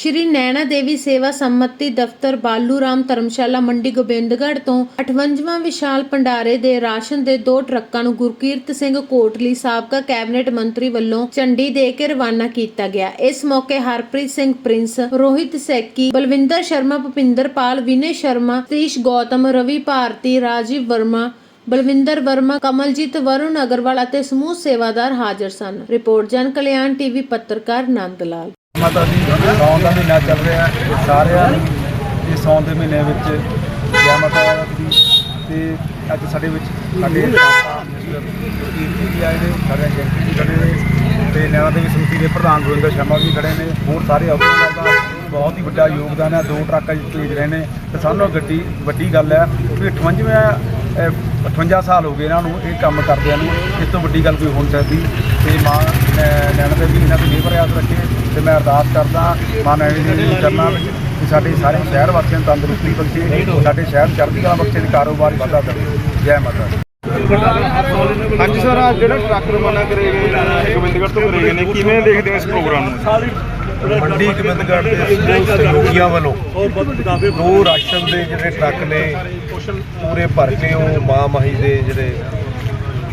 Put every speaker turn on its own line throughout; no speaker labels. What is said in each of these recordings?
ਸ਼੍ਰੀ ਨੈਣਾ ਦੇਵੀ ਸੇਵਾ ਸੰਮਤੀ ਦਫ਼ਤਰ ਬਾਲੂ ਰਾਮ ਧਰਮਸ਼ਾਲਾ, ਮੰਡੀ ਗੋਬਿੰਦਗੜ੍ਹ ਤੋਂ 58ਵਾਂ ਵਿਸ਼ਾਲ ਭੰਡਾਰੇ ਦੇ ਰਾਸ਼ਨ ਦੇ ਦੋ ਟਰੱਕਾਂ ਨੂੰ ਗੁਰਕੀਰਤ ਸਿੰਘ ਕੋਟਲੀ ਸਾਬਕਾ ਕੈਬਨਿਟ ਮੰਤਰੀ ਵੱਲੋਂ ਝੰਡੀ ਦੇ ਕੇ ਰਵਾਨਾ ਕੀਤਾ ਗਿਆ। ਇਸ ਮੌਕੇ ਹਰਪ੍ਰੀਤ ਸਿੰਘ ਪ੍ਰਿੰਸ, ਰੋਹਿਤ ਸੈਕੀ, ਬਲਵਿੰਦਰ ਸ਼ਰਮਾ ਭੁਪਿੰਦਰਪਾਲ ਵਿਨੇ ਸ਼ਰਮਾ ਸਤੀਸ਼ ਗੌਤਮ, ਰਵੀ ਭਾਰਤੀ, ਰਾਜੀਵ ਵਰਮਾ, ਬਲਵਿੰਦਰ ਵਰਮਾ, ਕਮਲਜੀਤ ਵਰੁਣ ਅਗਰਵਾਲ ਅਤੇ ਸਮੂਹ ਸੇਵਾਦਾਰ ਹਾਜ਼ਰ ਸਨ। ਰਿਪੋਰਟ ਜਨ ਕਲਿਆਣ ਟੀਵੀ ਪੱਤਰਕਾਰ ਨੰਦ ਲਾਲ।
ਮਾਤਾ ਦੀ ਸੌਣ ਦਾ ਮਹੀਨਾ ਚੱਲ ਰਿਹਾ ਹੈ ਸਾਰਿਆਂ ਨੂੰ ਇਹ ਸੌਣ ਦੇ ਮਹੀਨੇ ਵਿੱਚ ਜੈ ਮਾਤਾ ਦੀ ਤੇ ਅੱਜ ਸਾਡੇ ਵਿੱਚ ਸਾਡੇ ਕੀਰਤੀ ਜੀ ਆਏ ਨੇ ਸਾਡੇ ਜੈਂਕੀ ਜੀ ਖੜੇ ਨੇ ਤੇ ਨੈਣਾ ਦੇਵੀ ਸਮਿਤੀ ਦੇ ਪ੍ਰਧਾਨ ਗੁਰਿੰਦਰ ਸ਼ਰਮਾ ਵੀ ਖੜੇ ਨੇ ਹੋਰ ਸਾਰੇ ਅਹੁਦੇਦਾਰ ਦਾ ਬਹੁਤ ਹੀ ਵੱਡਾ ਯੋਗਦਾਨ ਹੈ ਦੋ ਟਰੱਕਾਂ ਅੱਜ ਭੇਜ ਰਹੇ ਨੇ ਤੇ ਸਾਨੂੰ ਗੱਡੀ ਵੱਡੀ ਗੱਲ ਹੈ ਕਿ 58ਵਾਂ ਅਹ, 58 ਸਾਲ ਹੋ ਗਏ ਇਹਨਾਂ ਨੂੰ ਇਹ ਕੰਮ ਕਰਦਿਆਂ ਨੂੰ ਇਸ ਤੋਂ ਵੱਡੀ ਗੱਲ ਕੋਈ ਹੋ ਸਕਦੀ। ਤੇ ਮਾਂ ਅਹ, ਨੈਣਾ ਦੇਵੀ ਇਹਨਾਂ ਦੀ ਮਿਹਰ ਯਾਦ ਰੱਖੇ ਤੇ ਮੈਂ ਅਰਦਾਸ ਕਰਦਾ ਮਾਂ ਨੈਣਾ ਦੇਵੀ ਨੂੰ ਕਰਨਾ ਕਿ ਸਾਡੇ ਸਾਰੇ ਸ਼ਹਿਰ ਵਾਸੀਆਂ ਨੂੰ ਤੰਦਰੁਸਤੀ ਬਖਸ਼ੇ ਸਾਡੇ ਸ਼ਹਿਰ ਚੜ੍ਹਦੀ ਕਲਾ ਬਖਸ਼ੇ ਤੇ ਕਾਰੋਬਾਰ ਵਾਧਾ ਦੇਵੇ ਜੈ ਮਾਤਾ ਦੀ।
ਹਾਂਜੀ ਸਰ ਅੱਜ ਜਿਹੜਾ ਟਰੱਕ ਰਵਾਨਾ ਕਰੇ ਗਏ ਗੋਬਿੰਦਗੜ੍ਹ ਤੋਂ ਕਰੇ ਗਏ ਨੇ ਕਿਵੇਂ ਦੇਖਦੇ ਹੋ ਇਸ ਪ੍ਰੋਗਰਾਮ ਨੂੰ?
ਮੰਡੀ ਗੋਬਿੰਦਗੜ੍ਹ ਦੇ ਸਹਿਯੋਗੀਆਂ ਵੱਲੋਂ ਦੋ ਰਾਸ਼ਨ ਦੇ ਜਿਹੜੇ ਟਰੱਕ ਨੇ ਪੂਰੇ ਭਰ ਕੇ ਉਹ ਮਾਂ ਮਾਹੀ ਦੇ ਜਿਹੜੇ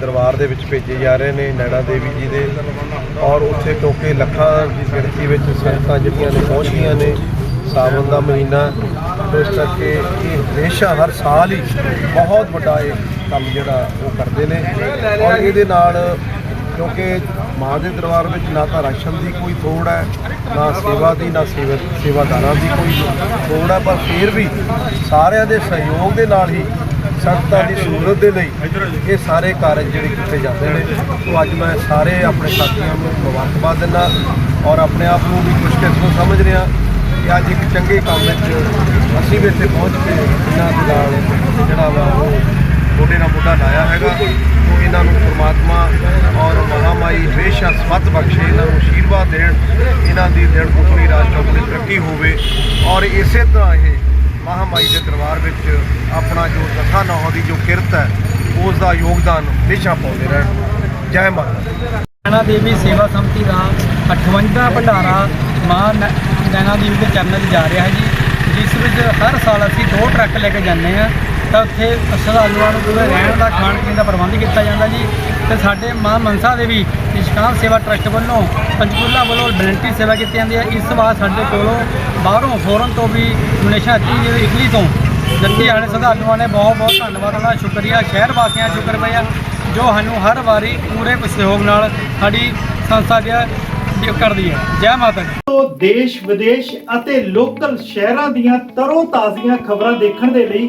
ਦਰਬਾਰ ਦੇ ਵਿੱਚ ਭੇਜੇ ਜਾ ਰਹੇ ਨੇ ਨੈਣਾ ਦੇਵੀ ਜੀ ਦੇ। ਔਰ ਉੱਥੇ ਕਿਉਂਕਿ ਲੱਖਾਂ ਦੀ ਗਿਣਤੀ ਵਿੱਚ ਸੰਗਤਾਂ ਜਿਹੜੀਆਂ ਨੇ ਪਹੁੰਚ ਗਈਆਂ ਨੇ। ਸਾਵਣ ਦਾ ਮਹੀਨਾ। ਇਸ ਕਰਕੇ ਇਹ ਹਮੇਸ਼ਾ ਹਰ ਸਾਲ ਹੀ ਬਹੁਤ ਵੱਡਾ ਇਹ ਕੰਮ ਜਿਹੜਾ ਉਹ ਕਰਦੇ ਨੇ। ਔਰ ਇਹਦੇ ਨਾਲ ਕਿਉਂਕਿ ਮਾਂ ਦੇ ਦਰਬਾਰ ਵਿੱਚ ਨਾ ਤਾਂ ਰਾਸ਼ਨ ਦੀ ਕੋਈ ਥੋੜ ਹੈ, ਨਾ ਸੇਵਾ ਦੀ, ਨਾ ਸੇਵਾ ਸੇਵਾਦਾਰਾਂ ਦੀ ਕੋਈ ਥੋੜ ਹੈ। ਪਰ ਫਿਰ ਵੀ ਸਾਰਿਆਂ ਦੇ ਸਹਿਯੋਗ ਦੇ ਨਾਲ ਹੀ ਸੰਗਤਾਂ ਦੀ ਸਹੂਲਤ ਦੇ ਲਈ ਇਹ ਸਾਰੇ ਕਾਰਜ ਜਿਹੜੇ ਕੀਤੇ ਜਾਂਦੇ ਨੇ। ਉਹ ਅੱਜ ਮੈਂ ਸਾਰੇ ਆਪਣੇ ਸਾਥੀਆਂ ਨੂੰ ਮੁਬਾਰਕਬਾਦ ਦਿੰਦਾ ਔਰ ਆਪਣੇ ਆਪ ਨੂੰ ਵੀ ਖੁਸ਼ਕਿਸਮਤ ਸਮਝ ਰਿਹਾ ਕਿ ਅੱਜ ਇੱਕ ਚੰਗੇ ਕੰਮ ਵਿੱਚ ਅਸੀਂ ਵੀ ਇੱਥੇ ਪਹੁੰਚ ਕੇ ਇਹਨਾਂ ਦੇ ਨਾਲ ਜਿਹੜਾ ਵਾ ਉਹ ਮੋਢੇ ਨਾਲ ਮੋਢਾ ਲਾਇਆ ਹੈਗਾ। ਉਹ ਇਹਨਾਂ ਨੂੰ ਪਰਮਾਤਮਾ ਔਰ ਮਹਾਮਾਈ ਹਮੇਸ਼ਾ ਸਵਤ ਬਖਸ਼ੇ ਇਹਨਾਂ ਨੂੰ ਆਸ਼ੀਰਵਾਦ ਦੇਣ, ਇਹਨਾਂ ਦੀ ਦਿਨ ਪੁੱਤਰੀ ਰਾਜ ਚੌਧਰੀ ਤਰੱਕੀ ਹੋਵੇ। ਔਰ ਇਸੇ ਤਰ੍ਹਾਂ ਇਹ ਮਹਾਮਾਈ ਦੇ ਦਰਬਾਰ ਵਿੱਚ ਆਪਣਾ ਜੋ ਦਸਾਂ ਨੌਹਾਂ ਦੀ ਜੋ ਕਿਰਤ ਹੈ, ਉਸ ਦਾ ਯੋਗਦਾਨ ਹਮੇਸ਼ਾ ਪਾਉਂਦੇ ਰਹਿਣ। ਜੈ ਮਾਤਾ
ਨੈਣਾ ਦੇਵੀ ਸੇਵਾ ਸੰਮਤੀ ਦਾ 58ਵਾਂ ਭੰਡਾਰਾ ਮਾਂ ਨੈ- ਨੈਣਾ ਦੇਵੀ ਦੇ ਚਰਨਾਂ 'ਚ ਜਾ ਰਿਹਾ ਹੈ ਜੀ, ਜਿਸ ਵਿੱਚ ਹਰ ਸਾਲ ਅਸੀਂ ਦੋ ਟਰੱਕ ਲੈ ਕੇ ਜਾਂਦੇ ਹਾਂ। ਤਾਂ ਉੱਥੇ ਸ਼ਰਧਾਲੂਆਂ ਨੂੰ ਪੂਰੇ ਰਹਿਣ ਦਾ, ਖਾਣ ਪੀਣ ਦਾ ਪ੍ਰਬੰਧ ਕੀਤਾ ਜਾਂਦਾ ਜੀ। ਤੇ ਸਾਡੇ ਮਾਂ ਮਨਸਾ ਦੇਵੀ ਨਿਸ਼ਕਾਮ ਸੇਵਾ ਟਰੱਸਟ ਵੱਲੋਂ, ਪੰਚਕੂਲਾ ਵੱਲੋਂ ਵਲੰਟਰੀ ਸੇਵਾ ਕੀਤੀ ਜਾਂਦੀ ਹੈ। ਇਸ ਵਾਰ ਸਾਡੇ ਕੋਲੋਂ ਬਾਹਰੋਂ ਫੋਰਨ ਤੋਂ ਵੀ ਡੋਨੇਸ਼ਨ ਦਿੱਤੀ ਜਿਵੇਂ ਇਟਲੀ ਤੋਂ। ਜੱਤੀ ਆਣੇ ਸ਼ਰਧਾਲੂਆਂ ਨੇ ਬਹੁਤ ਬਹੁਤ ਧੰਨਵਾਦ ਉਹਨਾਂ ਦਾ ਸ਼ੁਕਰੀਆ। ਸ਼ਹਿਰ ਵਾਸੀਆਂ ਦਾ ਸ਼ੁਕਰਗੁਜ਼ਾਰ ਜੋ ਸਾਨੂੰ ਹਰ ਵਾਰੀ ਪੂਰੇ ਸਹਿਯੋਗ ਨਾਲ ਸਾਡੀ ਸੰਸਥਾ ਜਿਹੜਾ ਕਰਦੀ ਹੈ। ਜੈ ਮਾਤਾ ਦੀ।
ਤੋਂ ਦੇਸ਼ ਵਿਦੇਸ਼ ਅਤੇ ਲੋਕਲ ਸ਼ਹਿਰਾਂ ਦੀਆਂ ਤਰੋ ਤਾਜ਼ੀਆਂ ਖਬਰਾਂ ਦੇਖਣ ਦੇ ਲਈ